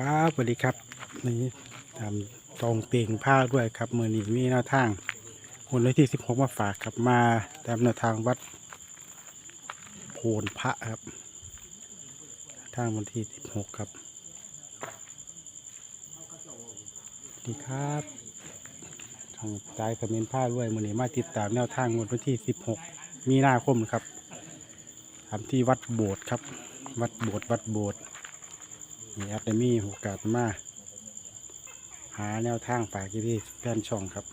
ครับสวัสดีครับ นี่ทำตรงเตียงผ้าด้วยครับมือนี้มีแนวทางคนเลยที่สิบหกมาฝากครับมาตามแนวทางวัดโพนพระครับ ทางวันที่สิบหกครับสวัสดีครับทางใจคอมเมนต์ผ้าด้วยมือนี้มาติดตามแนวทางวันที่สิบหกมีนาคมครับทำที่วัดโบสถ์ครับ วัดโบสถ์วัดโบสถ์ มีแอดมีโอกาสมา หาแนวทางฝากที่แฟนช่องครับ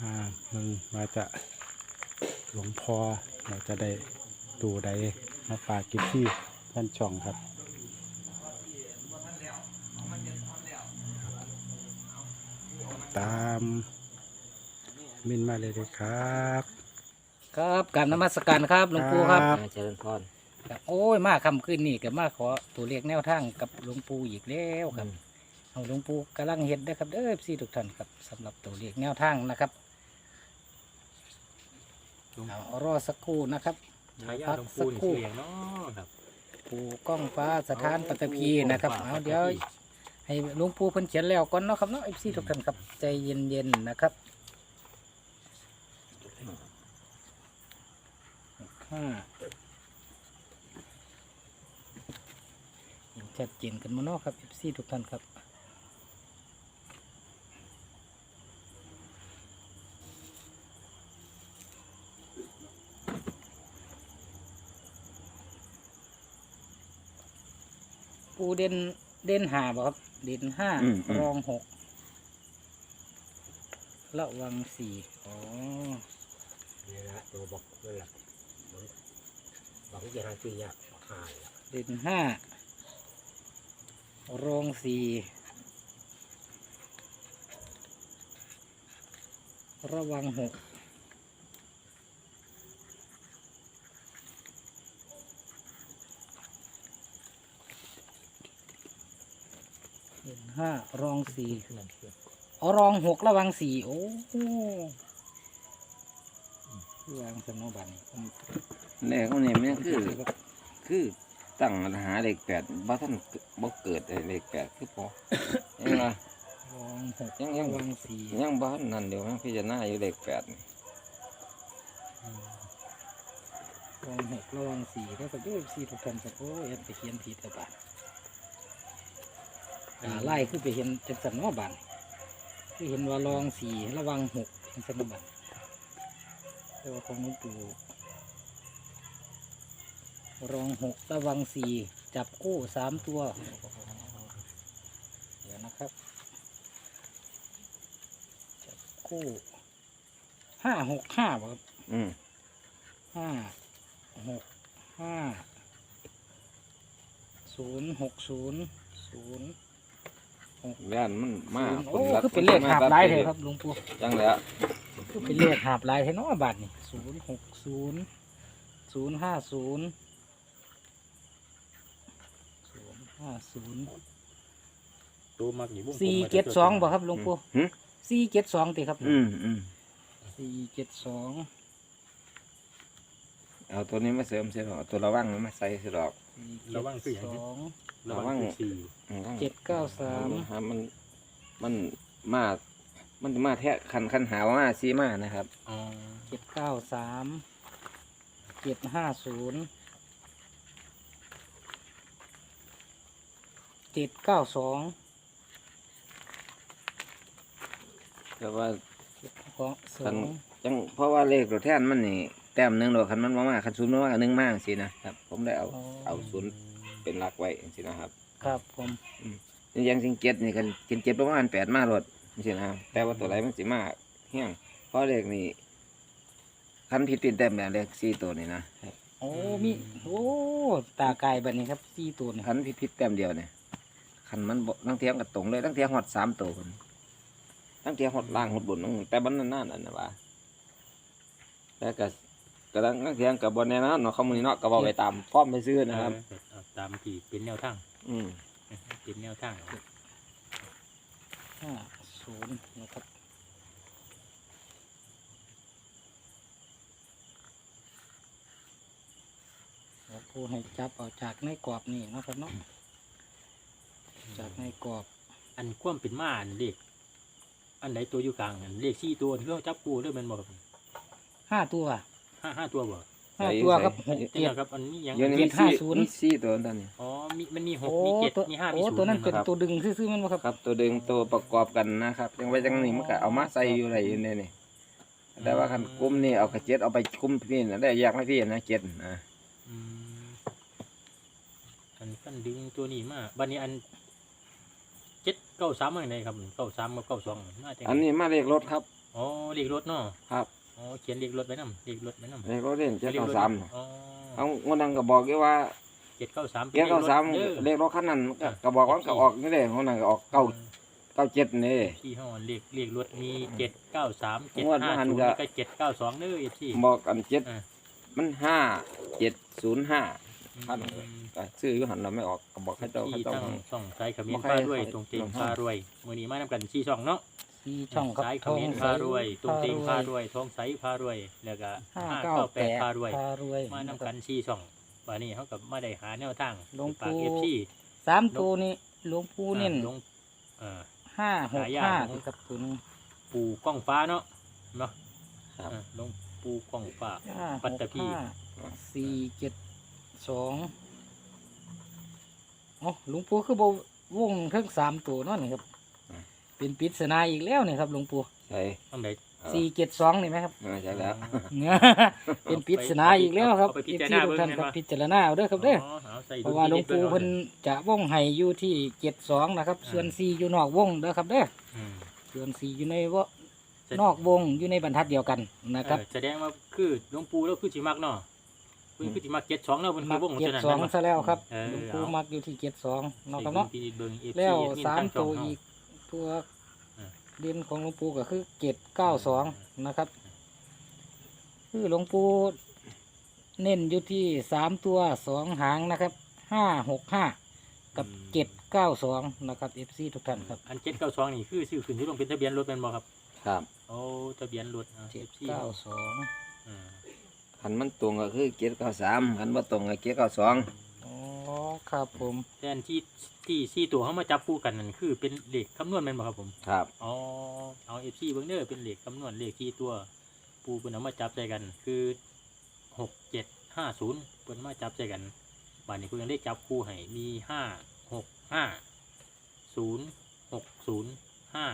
อ่ามึงมาจะหลวงพ่อเราจะได้ดูใดมาฝากกินที่แฟนช่องครับตามมินมาเลยเลยครับ ครับกรารนมัสการครับหลวงปู่ครับครับอ่าเจริญพร ครับโอ้ยมาคำขึ้นนี่ก็มาขอตัวเลขแนวทางกับหลวงปู่อีกแล้วครับเอาหลวงปู่กำลังเห็ดนะครับเด้อพี่ทุกท่านครับสำหรับตัวเลขแนวทางนะครับเอารอสักครู่นะครับ ฉายาหลวงปู่นี่ชื่ออย่างเนาะครับ ปู่ก้องฟ้าสถานปัตตภีนะครับเอาเดี๋ยวให้หลวงปู่เพิ่นเขียนแล้วก่อนเนาะครับเนาะพี่ทุกท่านครับใจเย็นๆนะครับห้า เห็น ชัดเจนกันมาเนาะครับ FC ทุกท่านครับปูเด่นเด่นหาบ่ครับ เด่นห้าอืมอืม รองหกระวังสี่อ๋อนี่นะตัวบอกนั่นแหละบอกที่จะหาซื้อยากหายเด่นห้า รองสี่ระวังหกเด่นห้ารองสี่อ๋อรองหกระวังสี่โอ้โหวางสนบันผมเลขของนี่ยมันคือ คือ ตั้งหาเลขแปดบ่ท่านบ่เกิดไอ้เลขแปดคือพอเห็นไหมรองหกยังยังระวังสี่ยังบ่ทันนั่นเดี๋ยวมันพิจารณาอยู่เลขแปดนี่รองหกระวังสี่แล้วก็ด้วยสี่ทุกท่านครับโอ้ยแอนไปเขียนผิดแล้วบาดอ่าไล่คือไปเห็นจังสันว่าบานคือเห็นว่ารองสี่ระวังหกจังสันว่าบานแต่ว่าของหลวงปู่ รองหกระวังสี่จับคู่สามตัว เดี๋ยวนะครับ จับคู่ห้าหกห้าบ่ครับอืมห้าหกห้าศูนย์หกศูนย์ศูนย์ย่านมันมาศูนย์คโอ้รักคือเป็นเลขหาบหลายเลยครับหลวงปู่จังแล้วคือเป็นเลขหาบหลายเลยเนาะบาทนี่ศูนย์หกศูนย์ศูนย์ห้าศูนย์ศูนย์ ห้าศูนย์ตัวมักอยู่บุ้งสี่เจ็ดสองบ่ครับหลวงปู่หึสี่เจ็ดสองติครับอืมอืมสี่เจ็ดสองเอาตัวนี้มาเสริมเสียหรอกตัวระวังมันมาใส่เสียหรอก สี่เจ็ดสองระวังคือสี่อืมเจ็ดเก้าสามหมันมันมามันมาแทะคันคันหาว่ามาซีมานะครับ อ๋อเจ็ดเก้าสามเจ็ดห้าศูนย์ เจ็ดเก้าสองแต่ว่าเจ็ดสองสคัอนงจังเพราะว่าเลขตัวแท่นมันนี่แต้มหนึ่งดอกคันมันมามาคันศูนย์มามาหนึ่งมากสินะครับ ผมได้เอาเอาศูนย์เป็นหลักไว้สินะครับ ครับผมนี่ยังสิงเจ็ดนี่คันกินเจ็ดประมาณแปดมาหลดสินะครับแต่ว่าตัวไรมันสิมากเฮี้ยงเพราะเลขนี่คันผิดเป็นแต้มแบบเลขสี่ตัวนี่นะครับโอ้มีโอ้ตากายแบบนี้ครับสี่ตัวนี่คันผิดผิดแต้มเดียวเนี่ย คันมันบ่ตั้งเทียงกับตรงเลยตั้งเทียงหอดสามตัวคนตั้งเทียงหอดล่างหอดบนนั่นแต่บันนั่นนั่นนะว่าแล้วก็กำลังตั้งเทียงกับบนแน่นอนเนาะเขามือนี้เนาะก็บอกไปตามพร้อมไปซื้อนะครับเอาตามที่เป็นแนวทางอืมเป็นแนวทางห้าศูนย์นะครับแล้วผู้ให้จับออกจากในกรอบนี่เนาะครับเนาะจาก ในกรอบอันความเป็นมาอันเลขอันไหนตัวอยู่กลางอันเลขสี่ตัวที่เราจับคู่ด้วยแมันบอกห้าตัวห้าห้าตัวบ่ห้าตัวครับหกนี่เจ็ดนะครับอันนี้ยังเดี๋ยวนี้เจ็มีดห้าสี่ศูนย์มีสี่ตัวตอนนี้ อ๋อมีมันมีหกโอ้มีเจ็ดตัวมีห้ามีโอ้ศูนย์ตัวนั้นเป็นนะครับ ตัวดึงซื่อๆมันบ่ครับ ครับตัวดึงตัวประกอบกันนะครับยังไว้จังนี้มันก็เอามาใส่อยู่ไรอยู่ในนี่แต่ว่าคันกลุ่มนี่เอากระเจ็ดเอาไปกลุ่มพี่นะได้แยกให้พี่นะเจ็ดนะอืมอันกันดึงตัวนี้มาบัดนี้อัน เจ็ดเก้าสามมาไหนครับเก้าสามกับเก้าสองมาจากไหอันนี้มาเลขรถครับอ๋อเลขรถเนาะครับอ๋อเขียนเลขรถไว้นำเลขรถไว้นำเลขรถเล่นเจ็ดเก้าสามอ๋อเอางวดนั้นก็บอกอยู่ว่าเจ็ดเก้าสามเจ็ดเก้าสามเด้อเลขรถคันนั้นก็ก็บอกว่าก็ออกนี่เลยงวดนั้นก็ออกเก้าเก้าเจ็ดนี่ที่ห้อเลขเลขรถมีเจ็ดเก้าสามเจ็ดงวดห้าหันศูนย์ก็แล้วก็เจ็ดเก้าสองเด้อเอฟซีบอกอันเจ็ดอ่ามันห้าเจ็ดศูนย์ห้า ครับอืมก็ซื้ออยู่หันเราไม่ออกก็บอกให้เจ้าให้ที่เจ้า ตั้งช่องสายเขมิ้บ่นใครพารวยใครตรงเต็งลองพารวยมือนี้มานำกันชี้ช่องเนาะสี่ช่องครับสายเขทองมิ้นใสพารวยตรงเต็งพารรวยทองใสพารวยแล้วก็ห้าห้าเก้าเก้าแปแปดดพารวย พารวยมานำกันชี้ช่องวันนี้เขากับมาได้หาแนวทางหลวงฝากปู่ เอฟซีสามตัวนี้หลวงปู่เน้นลงเอ่อ ห้าหกหายากห้าของนี่ครับตัวนึงปูกล้องฟ้าเนาะเนาะครับ อ่าลงปูกล้องฟ้า ห้าหปัตกตภี ห้าสี่เจ็ด สองอ๋อหลวงปู่คือบ่วงทั้งสามตัวเนั่นนี่ครับ เป็นปริศนาอีกแล้วนี่ครับหลวงปู่ใช่ต้องไหนสี่เจ็ดสองนี่ไหมครับเออใช่แล้ว เป็นปริศนาอีกแล้วครับเอาไปพิอีกจารที่ณาทุกท่านเบิ่งครับแม่นบ่พิจารณาเอาเด้อครับเด้อเอาใส่เพราะว่าหลวงปู่เพิ่นจะวงให้อยู่ที่เจ็ดสองนะครับ ส่วนสี่อยู่นอกวงเด้อครับเด้ออืมส่วนสี่อยู่ในวะนอกวงอยู่ในบรรทัดเดียวกันนะครับเออแสดงว่าคือหลวงปู่แล้วคือสิมักเนาะ เพิ่นคือสิมักเจ็ดสองเนาะเพิ่นคืมัอกวงเจ็ดฉะนั้นสองแม่นบ่ซะแล้วครับเออหลวงปู่เอามักอยู่ที่เจ็ดสองเนาะครับใส่เนาะบิ่งเบิ่ง FC แล้วนี่สามตั้งช่ตัองวเฮาอีกตัวเออเด่นของหลวงปู่ก็คือเจ็ดเก้าสองนะครับ คือหลวงปู่เน้นอยู่ที่สามตัวสองหางนะครับห้าหกห้ากับเจ็ดเก้าสองนะครับเอฟซีทุกท่านครับ อันเจ็ดเก้าสองนี่คือซื้อขึ้นที่ลงเป็นทะเบียนรถแม่นบ่ครับครับโอ้ทะเบียนรถอะเจ็ด FC เก้าสองอ่า คันมันตรงก็คือเจ็ดเก้าสามคันว่าตรงก็เจ็ดเก้าสองอ๋อครับผมแต่อันที่ที่สี่ตัวเขามาจับคู่กันนั่นคือเป็นเลขคำนวณแม่นบ่ครับผมครับ อ๋อเอาเอฟซีเบิ้งเด้อเป็นเลขคำนวณเลขที่ตัว ปูเพิ่นเอามาจับใจกัน คือหกเจ็ดห้าศูนย์เพิ่นมาจับใจกันบัดนี้เพิ่นได้จับคู่ให้มีห้าหกห้าศูนย์หกศูนย์ห้า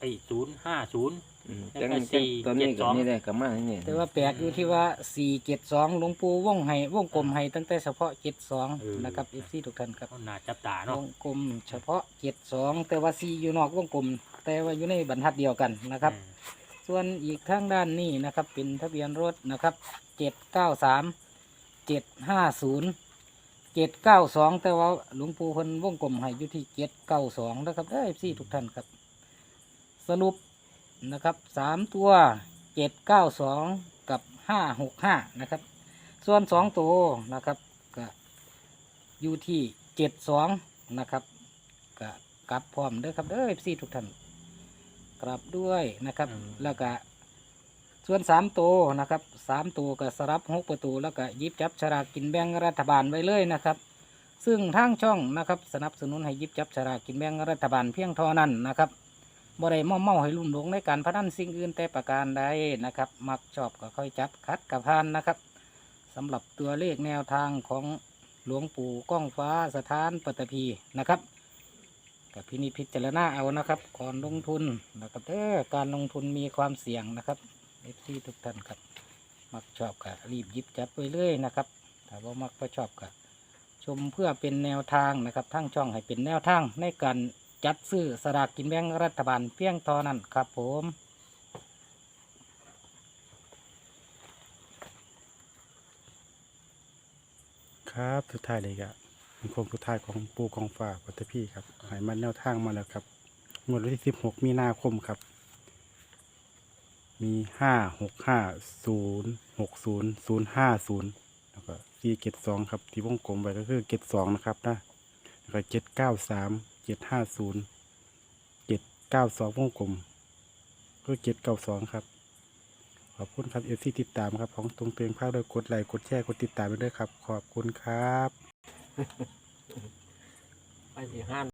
ไอ้ศูนย์ห้าศูนย์ อืมแล้วจังก็จังสี่ตัวนี้เจ็ดสก็องนี่เลยก็มาที่นี่แต่ว่าแปลกอยู่ที่ว่าสี่เจ็ดสองหลวงปู่วงให้วงกลมให้ตั้งแต่เฉพาะเจ็ดสองนะครับเอฟซีทุกท่านครับเอาหน้าจับตาวเนาะงกลมเฉพาะเจ็ดสองแต่ว่าสี่อยู่นอกวงกลม แต่ว่าอยู่ในบรรทัดเดียวกันนะครับ อืมส่วนอีกทางด้านนี้นะครับ เป็นทะเบียนรถนะครับเจ็ดเก้าสามเจ็ดห้าศูนย์เจ็ดเก้าสองแต่ว่าหลวงปู่เพิ่นวงกลมให้อยู่ที่เจ็ดเก้าสองนะครับเอฟซีทุกท่านครับ สรุปนะครับสามตัวเจ็ดเก้าสองกับห้าหกห้านะครับ ส่วนสองตัวนะครับก็อยู่ที่เจ็ดสองนะครับก็กลับพร้อมเด้อครับเด้อซีทุกท่านกลับด้วยนะครับแล้วก็ส่วนสามตัวนะครับสามตัวก็สลับหกประตูแล้วก็หยิบจับฉลากกินแบ่งรัฐบาลไว้เลยนะครับซึ่งทางช่องนะครับสนับสนุนให้หยิบจับฉลากกินแบ่งรัฐบาลเพียงเท่านั้นนะครับ บ่ได้ม่อเมาให้ลุ่มหลงในการพนันสิ่งอื่นแต่ประการใดนะครับ มักชอบก็ค่อยจับคัดกับพานนะครับสำหรับตัวเลขแนวทางของหลวงปู่ก้องฟ้าสถานปัตตภีนะครับกับพินิจพิจารณาเอานะครับก่อนลงทุนนะครับเออการลงทุนมีความเสี่ยงนะครับเอฟซีทุกท่านครับ มักชอบก็รีบยิบจับไปเรื่อยนะครับถ้าว่ามักก็ชอบก็ชมเพื่อเป็นแนวทางนะครับทั้งช่องให้เป็นแนวทางในการ จัดซื้อสลากกินแบ่งรัฐบาลเพียงเท่านั้นครับผมครับสุดท้ายเลยครับเป็นคงสุดท้ายของปูกองฟ้าวัตพี่ครับหายมันแนวทางมาแล้วครับงวดวันที่สิบหกมีนาคมครับ มีห้าหกห้าศูนย์หกศูนย์ศูนย์ห้าศูนย์แล้วก็สี่เจ็ดสองครับ ที่วงกลมไปก็คือเจ็ดสองนะครับนะแล้วก็เจ็ดเก้าสาม เจ็ดห้าศูนย์เจ็ดเก้าสองวงกลมก็เจ็ดเก้าสองครับ ขอบคุณครับเอฟซีติดตามครับ ของตรงเตียงภาคโดยกดไลค์กดแชร์กดติดตามไปด้วยครับ ขอบคุณครับ ไปสี่ห้าน